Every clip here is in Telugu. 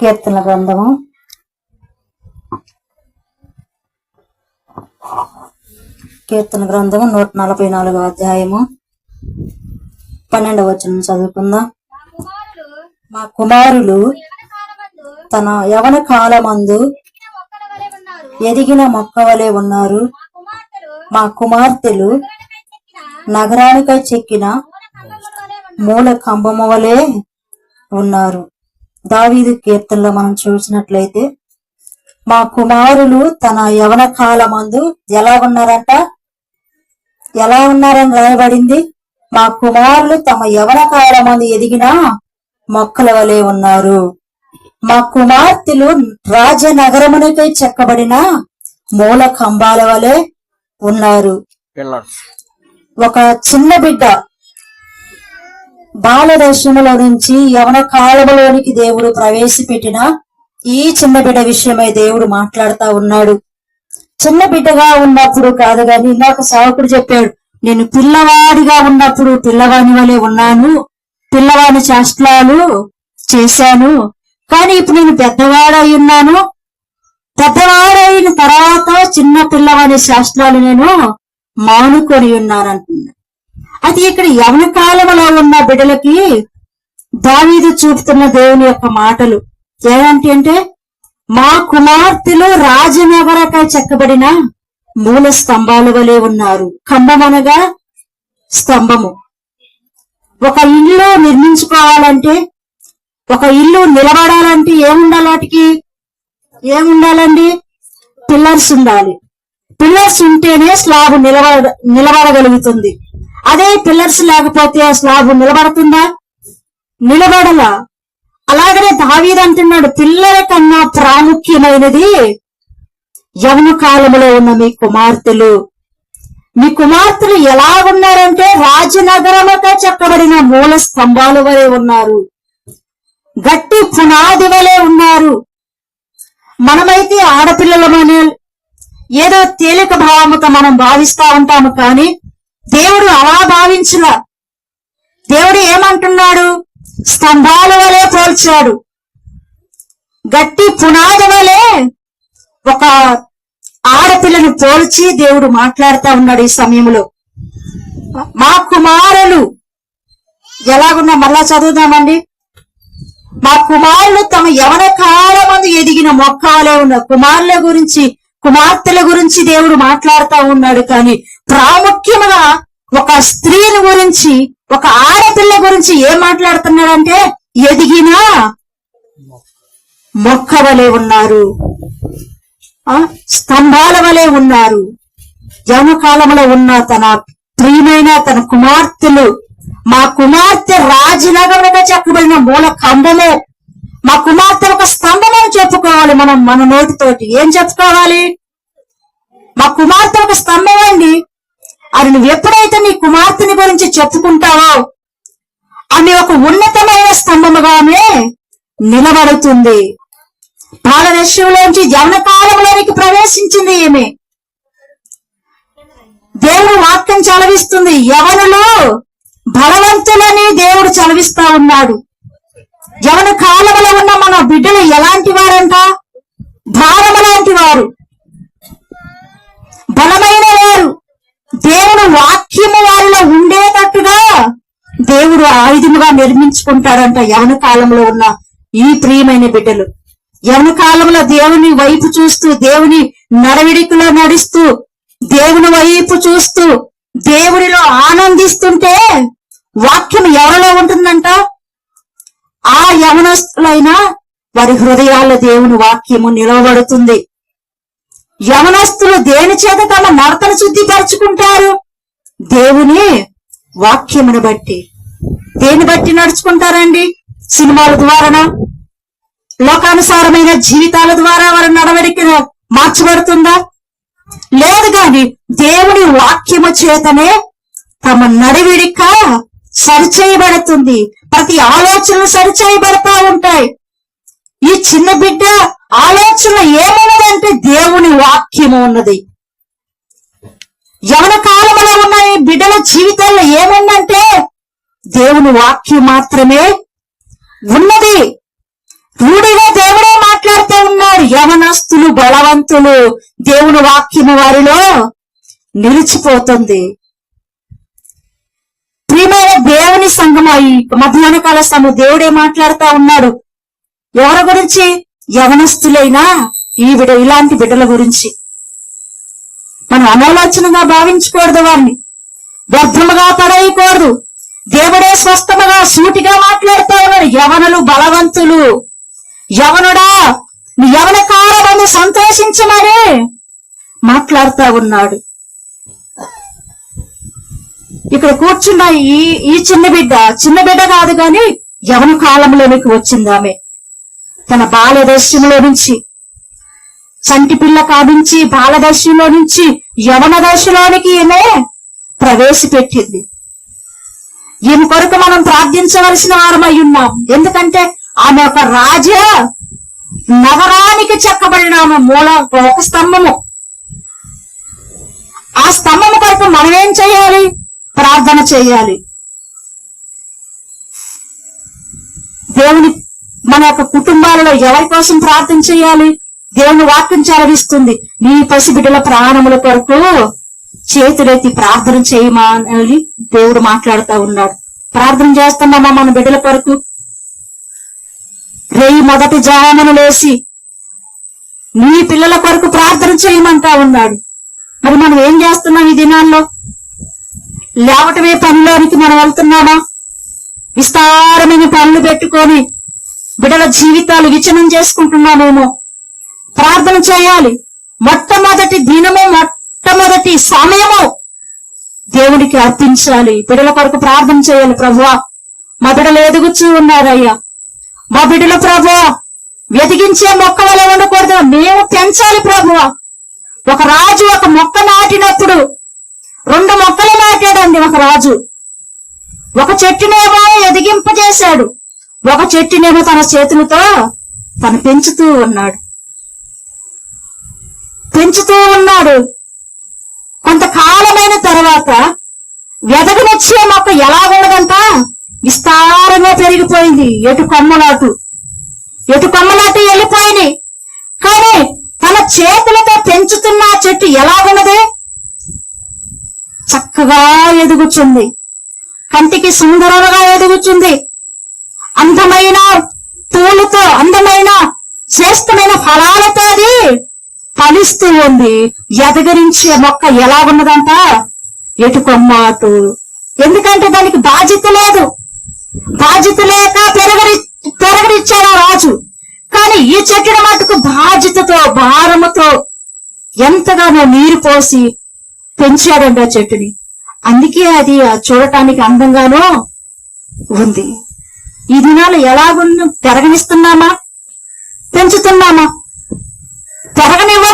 కీర్తన గ్రంథము. కీర్తన గ్రంథము నూట నలభై నాలుగో అధ్యాయము. పన్నెండవ వచనం చదువుకుందాం. మా కుమారులు తన యవన కాలమందు ఎదిగిన వలె ఉన్నారు మొక్క వలె ఉన్నారు. మా కుమార్తెలు చెక్కిన నగరానికై చెక్కిన మూల కంబము వలె ఉన్నారు. దావీదు కీర్తనలో మనం చూసినట్లయితే మా కుమారులు తన యవన కాలమందు ఎలా ఉన్నారంట? ఎలా ఉన్నారని రాయబడింది? మా కుమారులు తమ యవన కాలమందు ఎదిగిన మొక్కల వలె ఉన్నారు. మా కుమార్తెలు రాజనగరమునకై చెక్కబడిన మూల కంబాల వలె ఉన్నారు. ఒక చిన్న బిడ్డ బాలదర్శనలో నుంచి యవన కాలములోనికి దేవుడు ప్రవేశపెట్టిన ఈ చిన్న బిడ్డ విషయమై దేవుడు మాట్లాడుతా ఉన్నాడు. చిన్న బిడ్డగా ఉన్నప్పుడు కాదు గాని ఇందాక సేవకుడు చెప్పాడు నేను పిల్లవాడిగా ఉన్నప్పుడు పిల్లవాని వలె ఉన్నాను పిల్లవాని చేష్టలు చేశాను కానీ ఇప్పుడు నేను పెద్దవాడై ఉన్నాను. పెద్దవాడైన తర్వాత చిన్న పిల్లవాని శాస్త్రాలు నేను మానుకొని ఉన్నానంటున్నాడు అది ఇక్కడ యవన కాలంలో ఉన్న బిడ్డలకి దావీదు చూపుతున్న దేవుని యొక్క మాటలు. ఏమంటే అంటే మా కుమార్తెలు రాజనగరకై చెక్కబడిన మూల స్తంభాల వలె ఉన్నారు. కంబం అనగా స్తంభము. ఒక ఇల్లు నిర్మించుకోవాలంటే ఒక ఇల్లు నిలబడాలంటే ఏముండాలి వాటికి? ఏముండాలండి? పిల్లర్స్ ఉండాలి. పిల్లర్స్ ఉంటేనే స్లాబ్ నిలబడ నిలబడగలుగుతుంది. అదే పిల్లర్స్ లేకపోతే ఆ స్లాబ్ నిలబడుతుందా? నిలబడలా. అలాగనే దావీదు అంటున్నాడు పిల్లల కన్నా ప్రాముఖ్యమైనది యవన కాలంలో ఉన్న మీ కుమార్తెలు. మీ కుమార్తెలు ఎలా ఉన్నారంటే రాజనగరముగా చెప్పబడిన మూల స్తంభాల వలె ఉన్నారు. గట్టి పునాది వలె ఉన్నారు. మనమైతే ఆడపిల్లలమని ఏదో తేలిక భావముతో మనం భావిస్తా ఉంటాము కానీ దేవుడు భావించలా దేవుడు ఏమంటున్నాడు? స్తంభాల వలె పోల్చాడు. గట్టి పునాది వలె ఒక ఆడపిల్లను పోల్చి దేవుడు మాట్లాడుతా ఉన్నాడు ఈ సమయంలో. మా కుమారులు ఎలాగున్నా మళ్ళా చదువుదామండి? మా కుమారులు తమ యవన కాలమందు ఎదిగిన మొక్కలే ఉన్న కుమారుల గురించి కుమార్తెల గురించి దేవుడు మాట్లాడుతూ ఉన్నాడు కానీ ప్రాముఖ్యముగా ఒక స్త్రీని గురించి ఒక ఆడపిల్ల గురించి ఏం మాట్లాడుతున్నాడంటే ఎదిగినా మొక్క వలె ఉన్నారు. ఆ? స్తంభాల వలె ఉన్నారు. యవన ఉన్న తన ప్రియమైన తన కుమార్తెలు మా కుమార్తె రాజనగరంగా చెక్కబడిన మూల కంబము మా కుమార్తె ఒక స్తంభం చెప్పుకోవాలి మనం మన నోటితోటి. ఏం చెప్పుకోవాలి? మా కుమార్తె ఒక స్తంభం అది నువ్వు ఎప్పుడైతే నీ కుమార్తెని గురించి చెప్పుకుంటావో ఆమె ఒక ఉన్నతమైన స్తంభముగానే నిలబడుతుంది. పాలదర్శంలోంచి యవన కాలంలోనికి ప్రవేశించింది ఈమె. దేవుడు వాక్యం చలవిస్తుంది యవనులు బలవంతులని దేవుడు చలవిస్తా ఉన్నాడు. యవన కాలంలో ఉన్న మన బిడ్డలు ఎలాంటి వారంట? భారము లాంటి వారు. బలమైన నిర్మించుకుంటారంట నిర్మించుకుంటాడంట యవన కాలంలో ఉన్న ఈ ప్రియమైన బిడ్డలు. యవన కాలంలో దేవుని వైపు చూస్తూ దేవుని నడవిడికలో నడుస్తూ దేవుని వైపు చూస్తూ దేవుడిలో ఆనందిస్తుంటే వాక్యం ఎవరిలో ఉంటుందంట? ఆ యవనస్తులైన వారి హృదయాల్లో దేవుని వాక్యము నిలవబడుతుంది. యవనస్తులు దేని చేత తమ నడతను శుద్ధిపరచుకుంటారు? దేవుని వాక్యమును బట్టి. దేని బట్టి నడుచుకుంటారండి? సినిమాల ద్వారానా? లోకానుసారమైన జీవితాల ద్వారా వారి నడవడిక మార్చబడుతుందా? లేదు గాని దేవుని వాక్యము చేతనే తమ నడివిడిక సరిచేయబడుతుంది. ప్రతి ఆలోచనలు సరిచేయబడతా ఉంటాయి. ఈ చిన్న బిడ్డ ఆలోచన ఏమున్నదంటే దేవుని వాక్యము ఉన్నది. యవన కాలంలో ఉన్న ఈ బిడ్డల జీవితాల్లో ఏముందంటే దేవుని వాక్యం మాత్రమే ఉన్నది. రూఢిగా ఉన్నాడు. యవనస్తులు బలవంతులు దేవుని వాక్యము వారిలో నిలిచిపోతుంది. ప్రియమైన దేవుని సంఘమా ఈ మధ్యాహ్న కాల సమయం దేవుడే మాట్లాడుతా ఉన్నాడు. ఎవరి గురించి? యవనస్తులైనా ఈ బిడ ఇలాంటి బిడ్డల గురించి. మనం అనాలోచనగా భావించకూడదు వారిని. వ్యర్థముగా పడేయకూడదు దేవుడే స్వస్థముగా సూటిగా మాట్లాడుతా ఉన్నాడు. యవనులు బలవంతులు. యవనుడా నీ యవన కాలమని సంతోషించమని మాట్లాడుతా ఉన్నాడు. ఇక్కడ కూర్చున్న ఈ ఈ చిన్న బిడ్డ చిన్న బిడ్డ కాదు గాని యవన కాలంలోనికి వచ్చింది ఆమె. తన బాలదర్శంలో నుంచి చంటి పిల్ల కాదించి బాలదర్శంలో నుంచి యవన దర్శలోనికి ఈమె ప్రవేశపెట్టింది. ఈమె కొరకు మనం ప్రార్థించవలసిన వారమై ఉన్నాం? ఎందుకంటే ఆమె ఒక రాజ. నగరానికి చెక్కబడిన ఆమె మూల ఒక స్తంభము. ఆ స్తంభము కొరకు మనం ఏం చేయాలి? ప్రార్థన చేయాలి. దేవుని మన యొక్క కుటుంబాలలో ఎవరి కోసం ప్రార్థన చేయాలి? దేవుని వాక్యం చదివిస్తుంది. నీ పసిబిడ్డల ప్రాణముల కొరకు చేతులెత్తి ప్రార్థన చేయమా అని దేవుడు మాట్లాడుతూ ఉన్నాడు. ప్రార్థన చేస్తున్నామా మన బిడ్డల కొరకు? రేయి మొదటి జామను లేసి నీ పిల్లల కొరకు ప్రార్థన చేయమంటా ఉన్నాడు. మరి మనం ఏం చేస్తున్నాం ఈ దినాల్లో? లేవటమే పనిలోనికి మనం వెళ్తున్నామా? విస్తారమైన పనులు పెట్టుకొని బిడ్డల జీవితాలు విచనం చేసుకుంటున్నామేమో? ప్రార్థన చేయాలి. మొట్టమొదటి దినము మొట్టమొదటి సమయము దేవుడికి అర్పించాలి. బిడల కొరకు ప్రార్థన చేయాలి ప్రభువా. మా బిడ్డలు ఎదుగుచూ ఉన్నారయ్యా. మా బిడ్డలు ప్రభువా వెతికించే మొక్క వల్ల ఉండకూడదు. మేము పెంచాలి ప్రభువా. ఒక రాజు ఒక మొక్క నాటినప్పుడు రెండు మొక్కలు నాటాడండి ఒక రాజు. ఒక చెట్టునేమో ఎదిగింపజేశాడు. ఒక చెట్టునేమో తన చేతులతో తను పెంచుతూ ఉన్నాడు. పెంచుతూ ఉన్నాడు. కొంతకాలమైన తర్వాత వెదగనిచ్చే మొక్క ఎలా ఉండదంట విస్తారంగా పెరిగిపోయింది ఎటు కొమ్మలాటు. ఎటు కొమ్మలాటు వెళ్ళిపోయినాయి. కానీ తన చేతులతో పెంచుతున్న ఆ చెట్టు ఎలా ఉన్నది చక్కగా ఎదుగుచుంది. కంటికి సుందరంగా ఎదుగుచుంది. అందమైన పూలతో అందమైన శ్రేష్టమైన ఫలాలతో అది ఫలిస్తూ ఉంది. ఎదగరించే మొక్క ఎలా ఉన్నదంట? ఎటు అటు. ఎందుకంటే దానికి బాధ్యత లేదు. బాధ్యత లేక పెరగరి పెరగరిచ్చాడు రాజు. కానీ ఈ చెట్టు మటుకు బాధ్యతతో భారముతో ఎంతగానో నీరు పోసి పెంచాడండి ఆ చెట్టుని. అందుకే అది ఆ చూడటానికి అందంగానో ఉంది. ఈ దినాలు ఎలాగున్న పెరగనిస్తున్నామా? పెంచుతున్నామా? పెరగనివ్వ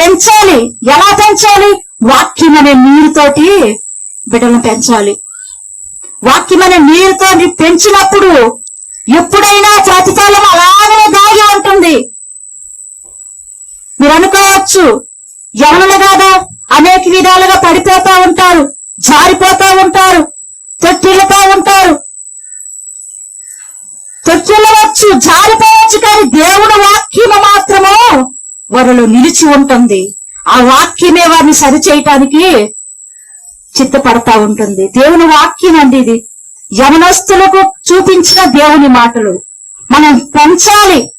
పెంచాలి. ఎలా పెంచాలి? వాక్యం అనే నీరుతోటి బిడ్డలను పెంచాలి. వాక్యం అనే నీరుతో పెంచినప్పుడు ఎప్పుడైనా ప్రతిఫలం అలాగే దాగి ఉంటుంది. మీరు అనుకోవచ్చు ఎవరు కాదా అనేక విధాలుగా పడిపోతా ఉంటారు జారిపోతా ఉంటారు తొట్టిల్లుతా ఉంటారు. తొట్టిల్లవచ్చు జారిపోవచ్చు కానీ దేవుడు వాక్యం వారిలో నిలిచి ఉంటుంది. ఆ వాక్యమే వారిని సరిచేయటానికి చిత్తపడతా ఉంటుంది. దేవుని వాక్యం అండి ఇది. యవనస్తులకు చూపించిన దేవుని మాటలు. మనం పెంచాలి.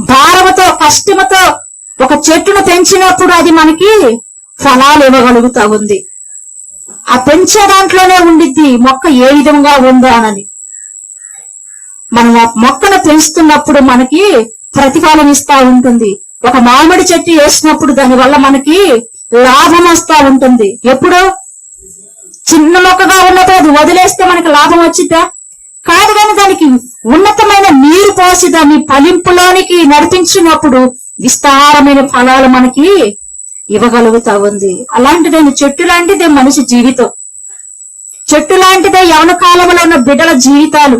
భారముతో కష్టముతో ఒక చెట్టును పెంచినప్పుడు అది మనకి ఫలాలు ఇవ్వగలుగుతా ఉంది. ఆ పెంచే దాంట్లోనే ఉండిద్ది మొక్క ఏ విధంగా ఉందా అని మనం మొక్కను పెంచుతున్నప్పుడు మనకి ప్రతిఫలం ఇస్తా ఉంటుంది. ఒక మామిడి చెట్టు వేసినప్పుడు దాని వల్ల మనకి లాభం వస్తా ఉంటుంది. ఎప్పుడు? చిన్న మొక్కగా ఉన్నప్పుడు అది వదిలేస్తే మనకి లాభం వచ్చిద్దా? కాదు కానీ దానికి ఉన్నతమైన నీరు పోసి దాన్ని ఫలింపులోనికి నడిపించినప్పుడు విస్తారమైన ఫలాలు మనకి ఇవ్వగలుగుతా ఉంది. అలాంటిదైన చెట్టు లాంటిదే మనిషి జీవితం. చెట్టు లాంటిదే యవన కాలంలో ఉన్న బిడ్డల జీవితాలు.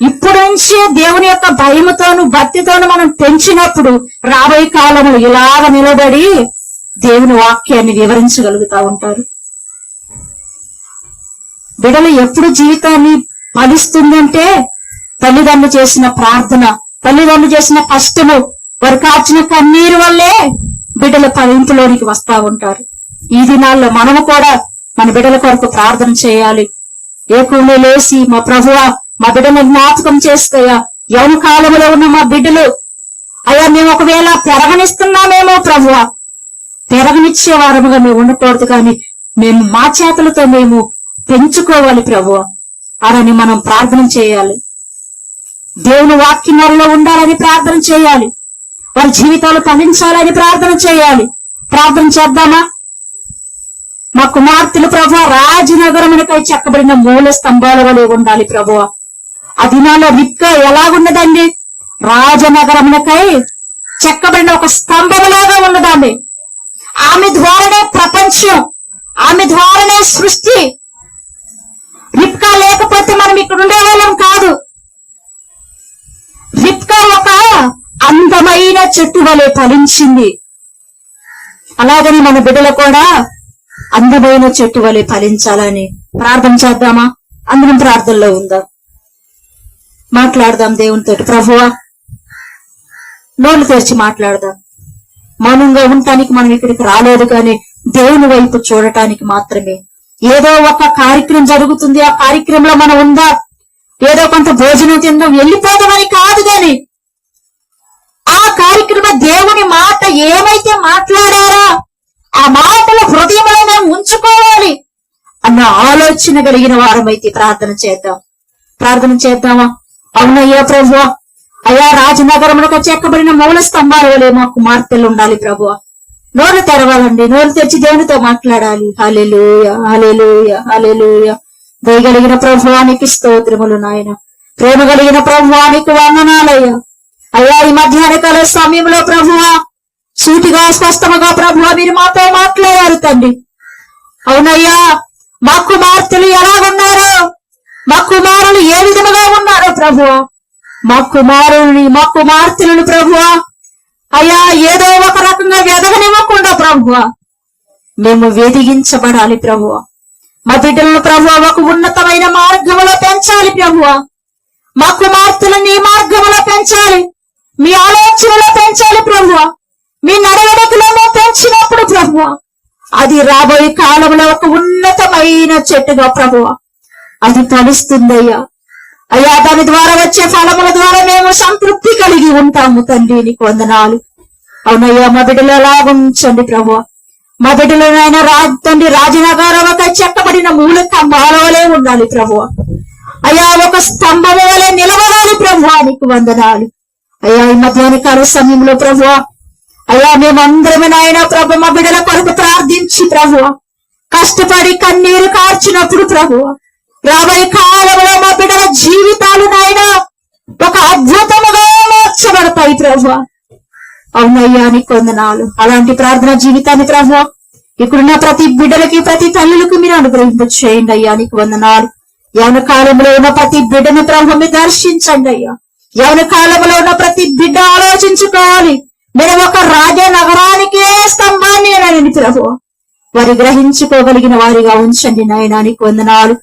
ఇప్పుడు నుంచి దేవుని యొక్క భయముతోను భక్తితోను మనం పెంచినప్పుడు రాబోయే కాలంలో ఇలాగ నిలబడి దేవుని వాక్యాన్ని వివరించగలుగుతా ఉంటారు. బిడలు ఎప్పుడు జీవితాన్ని ఫలిస్తుందంటే తల్లిదండ్రులు చేసిన ప్రార్థన తల్లిదండ్రులు చేసిన కష్టము వారు కాచిన కన్నీరు వల్లే బిడ్డల పరింపులోనికి వస్తా ఉంటారు. ఈ దినాల్లో మనము కూడా మన బిడ్డల కొరకు ప్రార్థన చేయాలి. ఏకులు లేసి మా ప్రభువా మా బిడ్డను జ్ఞాపకం చేసుకోయా. యవన కాలంలో ఉన్న మా బిడ్డలు అయ్యా మేము ఒకవేళ పెరగనిస్తున్నామేమో ప్రభువ. పెరగనిచ్చే వారముగా మేము ఉండకూడదు కానీ మేము మా చేతులతో మేము పెంచుకోవాలి ప్రభువ. అలాని మనం ప్రార్థన చేయాలి. దేవుని వాక్యంలో ఉండాలని ప్రార్థన చేయాలి. వారి జీవితాలు ఫలించాలని ప్రార్థన చేయాలి. ప్రార్థన చేద్దామా? మా కుమార్తెలు ప్రభు రాజనగరమునకై చెక్కబడిన మూల స్తంభాల వలె ఉండాలి ప్రభువా. ఆ దినాల్లో రిక్క ఎలాగున్నదండి? రాజనగరమునకై చెక్కబడిన ఒక స్తంభములాగా ఉన్నదాన్ని. ఆమె ద్వారానే ప్రపంచం ఆమె ద్వారానే సృష్టి. రిప్కా లేకపోతే మనం ఇక్కడ ఉండేవాళ్ళం కాదు. రిప్కా ఒక అందమైన చెట్టు వలె ఫలించింది. అలాగని మన బిడ్డలు కూడా అందమైన చెట్టు వలె ఫలించాలని ప్రార్థన చేద్దామా? అందరం ప్రార్థనలో ఉందా. మాట్లాడదాం దేవునితో ప్రభువా నోళ్ళు తెరిచి మాట్లాడదాం. మౌనంగా ఉండటానికి మనం ఇక్కడికి రాలేదు కానీ దేవుని వైపు చూడటానికి మాత్రమే. ఏదో ఒక కార్యక్రమం జరుగుతుంది ఆ కార్యక్రమంలో మనం ఉందా. ఏదో కొంత భోజనం తిందాం వెళ్ళిపోదామని కాదు గాని ఆ కార్యక్రమ దేవుని మాట ఏమైతే మాట్లాడారా ఆ మాటలు హృదయమైన ఉంచుకోవాలి అన్న ఆలోచన కలిగిన వారమైతే ప్రార్థన చేద్దాం. ప్రార్థన చేద్దామా? అవునయ్యా ప్రభు. అయ్యా రాజనగరంలో చెక్కబడిన మూల స్తంభాల వలె మా కుమార్తెలు ఉండాలి ప్రభు. నోరు తెరవాలండి నోరు తెచ్చి దేవునితో మాట్లాడాలి. హలెలూయ హలెలూయ హలెలూయ దయగలిగిన ప్రభువానికి స్తోత్రములు నాయన. ప్రేమ కలిగిన ప్రభువానికి వందనాలయ్యా. అయ్యా ఈ మధ్యాహ్న కాల సమయంలో ప్రభువా సూటిగా స్పష్టముగా ప్రభువ మీరు మాతో మాట్లాడారు తండ్రి. అవునయ్యా మా కుమార్తెలు ఎలా ఉన్నారో? మా కుమారులు ఏ విధముగా ఉన్నారో ప్రభు? మా కుమారుని మా కుమార్తెలను ప్రభు. అయ్యా ఏదో ఒక రకంగా వెదగనివ్వకుండా ప్రభు. మేము వేదిగించబడాలి ప్రభు. మా బిడ్డలను ప్రభు ఒక ఉన్నతమైన మార్గములో పెంచాలి ప్రభు. మా కుమార్తెలను నీ మార్గములో పెంచాలి. మీ ఆలోచనలో పెంచాలి ప్రభు. మీ నడవడికలో పెంచినప్పుడు ప్రభు. అది రాబోయే కాలంలో ఒక ఉన్నతమైన చెట్టుగా ప్రభు. అది తడుస్తుందయ్యా. అయ్యా దాని ద్వారా వచ్చే ఫలముల ద్వారా మేము సంతృప్తి కలిగి ఉంటాము తండ్రి నీకు వందనాలు. అవునయ్యా మా బిడ్డలు ఎలా ఉంచండి ప్రభు మా బిడ్డలనైనా రా తండ్రి రాజనగరం ఒక చెక్కబడిన మూల కంబాలవలే ఉండాలి ప్రభు అయ్యా ఒక స్తంభము వలె నిలబడాలి ప్రభు నీకు వందనాలు. అయ్యా ఈ మధ్యాహ్న కాల సమయంలో ప్రభు అయ్యా మేమందరమే నాయన ప్రభు మా బిడ్డల కొరకు ప్రార్థించి ప్రభు కష్టపడి కన్నీరు కార్చినప్పుడు ప్రభు రాబోయే కాలంలో మా బిడ్డల జీవితాలు నాయన ఒక అద్భుతముగా మార్చబడతాయి ప్రభు. అవునయ్యా అని కొందనాలు అలాంటి ప్రార్థన జీవితాన్ని ప్రభు ఇక్కడున్న ప్రతి బిడ్డలకి ప్రతి తల్లులకు మీరు అనుగ్రహింపు చేయండి అయ్యా నీకు వందనాలు. యవన కాలంలో ఉన్న ప్రతి బిడ్డను ప్రభు మీరు దర్శించండి అయ్యా. యవన కాలంలో ఉన్న ప్రతి బిడ్డ ఆలోచించుకోవాలి. నేను ఒక రాజ నగరానికే స్తంభాన్ని అని ప్రభు వారి గ్రహించుకోగలిగిన వారిగా ఉంచండి నాయనానికి వందనాలు.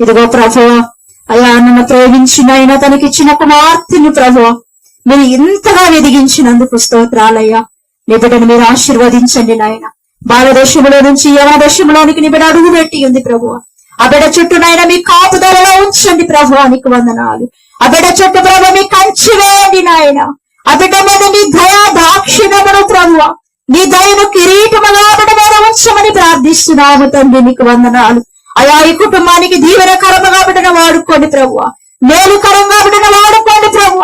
ఇదిగో ప్రభు అయా నన్ను ప్రేమించిన ఆయన తనకిచ్చిన కుమార్తెని ప్రభు మీరు ఇంతగా వెదిగించినందుకు స్తోత్రాలయ్యా. నీ బిడ్డను మీరు ఆశీర్వదించండి నాయన. భారతదేశంలో నుంచి యవన దేశంలోనికి నీ బిడ్డ అడుగు పెట్టి ఉంది ప్రభు ఆ బిడ్డ చుట్టూ నాయన మీ కాపుదలలో ఉంచండి ప్రభు నీకు వందనాలు. ఆ బిడ్డ చుట్టూ ప్రభు మీ కంచి వేయండి నాయన. ఆ బిడ్డ మీద మీ దయా దాక్షిణమును ప్రభు నీ దయను కిరీటముగా ఆ బిడ్డ మీద ఉంచమని ప్రార్థిస్తున్నాము తండ్రి నీకు వందనాలు. అయా ఈ కుటుంబానికి దీవెనకరముగా బిడ్డను వాడుకోండి ప్రభు మేలుకరంగా బిడ్డను వాడుకోండి ప్రభు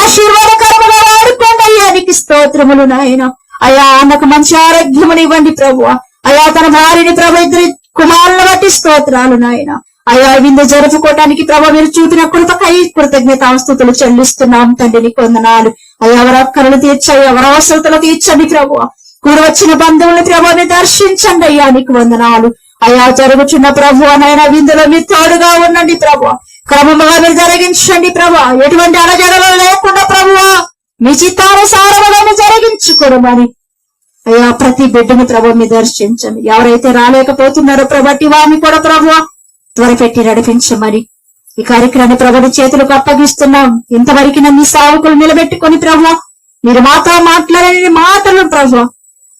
ఆశీర్వాదకరముగా వాడుకోండి అయ్యా నీకు స్తోత్రములు నాయన. అయా అన్నకు మంచి ఆరోగ్యముని ఇవ్వండి ప్రభు అయా తన భార్యని ప్రభు ఇద్దరి కుమారుల బట్టి స్తోత్రాలు నాయన. అయా విందు జరుపుకోవటానికి ప్రభు మీరు చూపిన కృతకై కృతజ్ఞత ఆస్తుతులు చెల్లిస్తున్నాం తండ్రి నీకు వందనాలు. అయ్యా ఎవరి అక్కరలు తీర్చాయి ఎవరి అవసరతలు తీర్చండి ప్రభు కూడ వచ్చిన బంధువులు ప్రభుని దర్శించండి అయ్యా నీకు వందనాలు. అయ్యా జరుగుచున్న ప్రభు అనైనా విందులో మీరు తోడుగా ఉండండి ప్రభు. క్రమముగా మీరు జరిగించండి ప్రభు. ఎటువంటి అలజడలు లేకుండా ప్రభువా మీ చిత్తానుసారములను జరిగించుకోరమని అయ్యా ప్రతి బిడ్డని ప్రభు మీ దర్శించండి. ఎవరైతే రాలేకపోతున్నారో ప్రభటి వారిని కూడా ప్రభు త్వరపెట్టి నడిపించమని. ఈ కార్యక్రమాన్ని ప్రభుని చేతులకు అప్పగిస్తున్నాం. ఇంతవరకు నన్ను సావుకులు నిలబెట్టుకొని ప్రభు మీరు మాతో మాట్లాడని మాటలు ప్రభు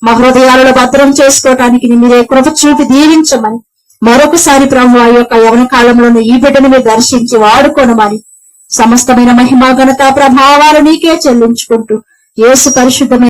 మా హృదయాలలో భద్రం చేసుకోవటానికి మీరే కృప చూపి దీవించమని మరొకసారి ప్రభు ఆ యొక్క యవన కాలంలోని ఈ బిడ్డను మీరు దర్శించి వాడుకోనమని సమస్తమైన మహిమా ఘనత ప్రభావాలు నీకే చెల్లించుకుంటూ యేసు పరిశుద్ధమైన